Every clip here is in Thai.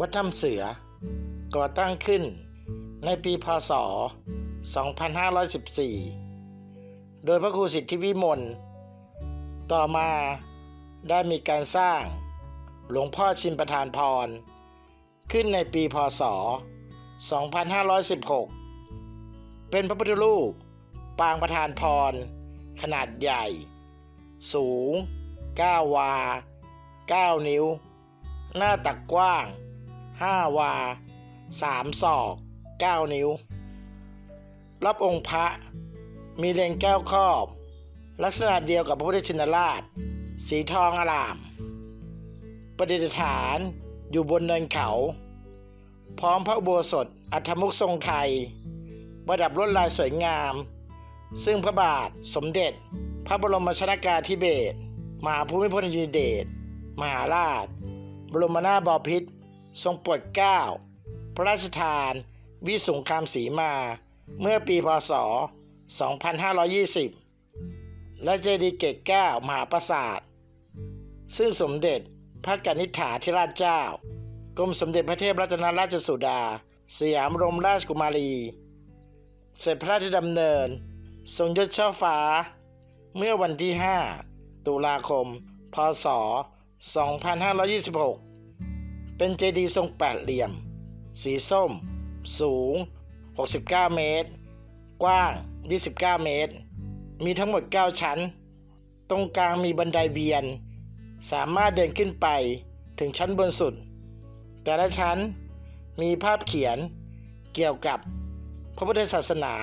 วัดถ้ำเสือ ก่อตั้งขึ้นในปีพศ 2514 โดยพระครูสิทธิวิมล ต่อมาได้มีการสร้างหลวงพ่อชินประธานพร ขึ้นในปีพศ 2516 เป็นพระพุทธรูปปางประธานพร ขนาดใหญ่ สูง 9 วา 9 นิ้ว หน้าตักกว้าง 5 วา 3 ศอก 9 นิ้ว รับองค์พระ มีเลงแก้วครอบ ลักษณะเดียวกับพระพุทธชินราช สีทองอาราม ประดิษฐานอยู่บนเนินเขา พร้อมพระอุโบสถอัฐมุกทรงไทย ประดับลวดลายสวยงาม ซึ่งพระบาทสมเด็จ พระบรมชนากาธิเบศรมหาภูมิพลอดุลยเดชมหาราช บรมนาถบพิตร ทรงโปรดเกล้าพระราชทาน วิสุงคามสีมา เมื่อปีพศ 2520 และเจดีย์เกตแก้วมหาปราสาท ซึ่งสมเด็จพระกนิษฐาธิราชเจ้า กรมสมเด็จพระเทพรัตนราชสุดา สยามรมราชกุมารี เสร็จพระราชดำเนิน ทรงยศช่อฟ้า เมื่อวันที่ 5 ตุลาคม พศ 2526 เป็นเจดีย์ทรงแปดเหลี่ยม สีส้ม สูง 69 เมตร กว้าง 29 เมตร มีทั้งหมด 9 ชั้น ตรงกลางมีบันไดเวียน สามารถเดินขึ้นไปถึงชั้นบนสุด แต่ละชั้นมีภาพเขียนเกี่ยวกับพระพุทธศาสนา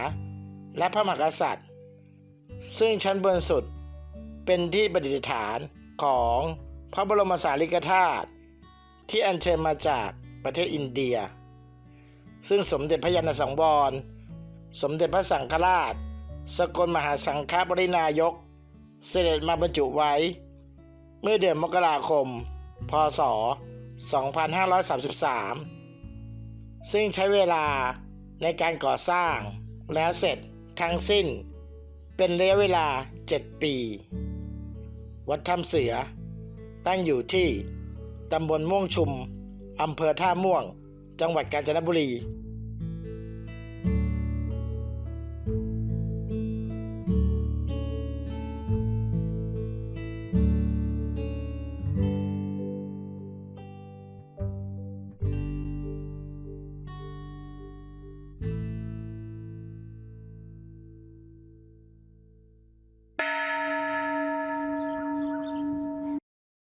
และพระมหากษัตริย์ ซึ่งชั้นบนสุดเป็นที่ประดิษฐานของพระบรมสารีริกธาตุ ที่อัญเชิญมาจากประเทศอินเดีย ซึ่งสมเด็จพระยาณสังวร สมเด็จพระสังฆราช สกลมหาสังฆปรินายก เสด็จมาบรรจุไว้ เมื่อเดือนมกราคม พศ 2533 ซึ่งใช้เวลาในการก่อสร้างและเสร็จทั้งสิ้น เป็นระยะเวลา 7 ปี วัดถ้ำเสือตั้งอยู่ที่ ตำบลม่วงชุมอำเภอท่าม่วง จังหวัดกาญจนบุรี